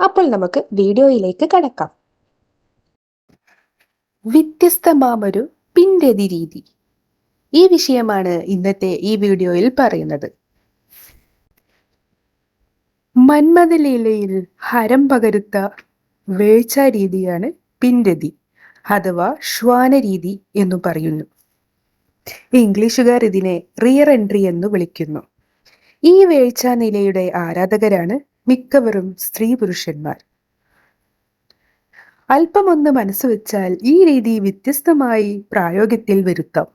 അപ്പോൾ നമുക്ക് വീഡിയോയിലേക്ക് കടക്കാം. വ്യത്യസ്തമാമൊരു പിൻരതി രീതി. ഈ വിഷയമാണ് ഇന്നത്തെ ഈ വീഡിയോയിൽ പറയുന്നത്. മന്മഥലീലയിൽ ഹരം പകരുത്ത വേഴ്ച രീതിയാണ് പിൻരതി അഥവാ ശ്വാനരീതി എന്നു പറയുന്നു. ഇംഗ്ലീഷുകാർ ഇതിനെ റിയർ എൻട്രി എന്ന് വിളിക്കുന്നു. ഈ വേഴ്ച നിലയുടെ ആരാധകരാണ് മിക്കവരും സ്ത്രീ പുരുഷന്മാർ. അല്പമൊന്ന് മനസ്സുവെച്ചാൽ ഈ രീതി വ്യത്യസ്തമായി പ്രായോഗത്തിൽ വരുത്താം.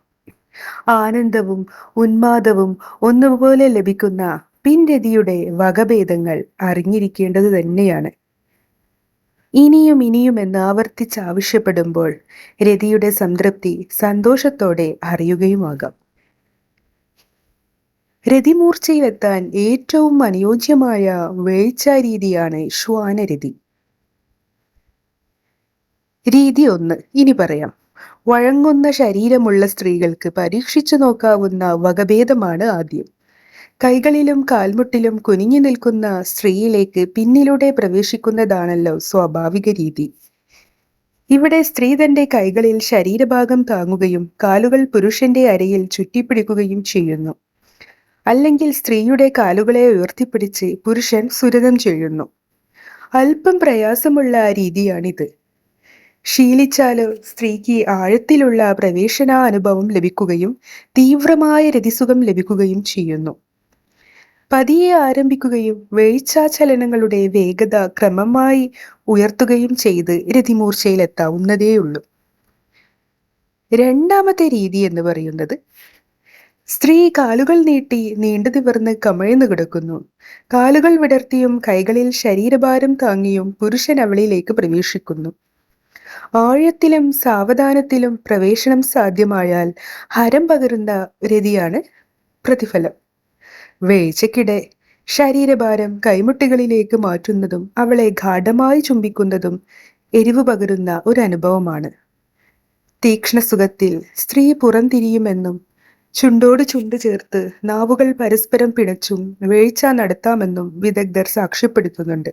ആനന്ദവും ഉന്മാദവും ഒന്നുപോലെ ലഭിക്കുന്ന പിൻരതിയുടെ വകഭേദങ്ങൾ അറിഞ്ഞിരിക്കേണ്ടത് തന്നെയാണ്. ഇനിയും ഇനിയും എന്ന് ആവർത്തിച്ച് ആവശ്യപ്പെടുമ്പോൾ രതിയുടെ സംതൃപ്തി സന്തോഷത്തോടെ അറിയുകയുമാകാം. രതിമൂർച്ചയിലെത്താൻ ഏറ്റവും അനുയോജ്യമായ വേഴ്ച രീതിയാണ് ശ്വാനരതി. രീതി ഒന്ന്. ഇനി പറയാം. വഴങ്ങുന്ന ശരീരമുള്ള സ്ത്രീകൾക്ക് പരീക്ഷിച്ചു നോക്കാവുന്ന വകഭേദമാണ് ആദ്യം. കൈകളിലും കാൽമുട്ടിലും കുനിഞ്ഞു നിൽക്കുന്ന സ്ത്രീയിലേക്ക് പിന്നിലൂടെ പ്രവേശിക്കുന്നതാണല്ലോ സ്വാഭാവിക രീതി. ഇവിടെ സ്ത്രീ തന്റെ കൈകളിൽ ശരീരഭാഗം താങ്ങുകയും കാലുകൾ പുരുഷന്റെ അരയിൽ ചുറ്റിപ്പിടിക്കുകയും ചെയ്യുന്നു. അല്ലെങ്കിൽ സ്ത്രീയുടെ കാലുകളെ ഉയർത്തിപ്പിടിച്ച് പുരുഷൻ സുരതം ചെയ്യുന്നു. അല്പം പ്രയാസമുള്ള രീതിയാണിത്. ശീലിച്ചാലോ സ്ത്രീക്ക് ആഴത്തിലുള്ള പ്രവേശനാനുഭവം ലഭിക്കുകയും തീവ്രമായ രതിസുഖം ലഭിക്കുകയും ചെയ്യുന്നു. പതിയെ ആരംഭിക്കുകയും വേഴ്ചാചലനങ്ങളുടെ വേഗത ക്രമമായി ഉയർത്തുകയും ചെയ്ത് രതിമൂർച്ചയിലെത്താവുന്നതേയുള്ളൂ. രണ്ടാമത്തെ രീതി എന്ന് പറയുന്നത് സ്ത്രീ കാലുകൾ നീട്ടി നീണ്ടു നിവർന്ന് കമഴ്ന്നു കിടക്കുന്നു. കാലുകൾ വിടർത്തിയും കൈകളിൽ ശരീരഭാരം താങ്ങിയും പുരുഷൻ അവളിലേക്ക് പ്രവേശിക്കുന്നു. ആഴത്തിലും സാവധാനത്തിലും പ്രവേശനം സാധ്യമായാൽ ഹരം പകരുന്ന രതിയാണ് പ്രതിഫലം. വേഴ്ചയ്ക്കിടെ ശരീരഭാരം കൈമുട്ടികളിലേക്ക് മാറ്റുന്നതും അവളെ ഗാഠമായി ചുംബിക്കുന്നതും എരിവ് പകരുന്ന ഒരു അനുഭവമാണ്. തീക്ഷ്ണസുഖത്തിൽ സ്ത്രീ പുറംതിരിയുമെന്നും ചുണ്ടോട് ചുണ്ട് ചേർത്ത് നാവുകൾ പരസ്പരം പിണച്ചും വേഴ്ച നടത്താമെന്നും വിദഗ്ധർ സാക്ഷ്യപ്പെടുത്തുന്നുണ്ട്.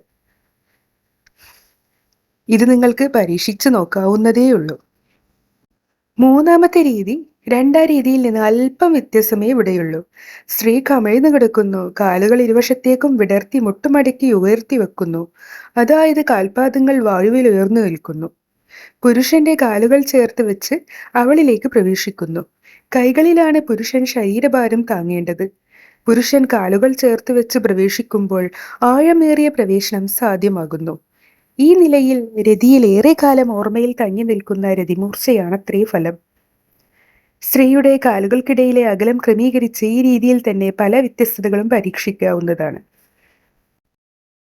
ഇത് നിങ്ങൾക്ക് പരീക്ഷിച്ചു നോക്കാവുന്നതേയുള്ളൂ. മൂന്നാമത്തെ രീതി രണ്ടാം രീതിയിൽ നിന്ന് അല്പം വ്യത്യാസമേ ഇവിടെയുള്ളൂ. സ്ത്രീ കമിഴ്ന്നു കിടക്കുന്നു കാലുകൾ ഇരുവശത്തേക്കും വിടർത്തി മുട്ടുമടക്കി ഉയർത്തി വെക്കുന്നു. അതായത് കാൽപാദങ്ങൾ വായുവിൽ ഉയർന്നു നിൽക്കുന്നു. പുരുഷന്റെ കാലുകൾ ചേർത്ത് വെച്ച് അവളിലേക്ക് പ്രവേശിക്കുന്നു. കൈകളിലാണ് പുരുഷൻ ശരീരഭാരം താങ്ങേണ്ടത്. പുരുഷൻ കാലുകൾ ചേർത്ത് വെച്ച് പ്രവേശിക്കുമ്പോൾ ആഴമേറിയ പ്രവേശനം സാധ്യമാകുന്നു. ഈ നിലയിൽ രതിയിൽ ഏറെ കാലം ഓർമ്മയിൽ തങ്ങി നിൽക്കുന്ന രതിമൂർച്ചയാണത്രേ ഫലം. സ്ത്രീയുടെ കാലുകൾക്കിടയിലെ അകലം ക്രമീകരിച്ച് ഈ രീതിയിൽ തന്നെ പല വ്യത്യസ്തതകളും പരീക്ഷിക്കാവുന്നതാണ്.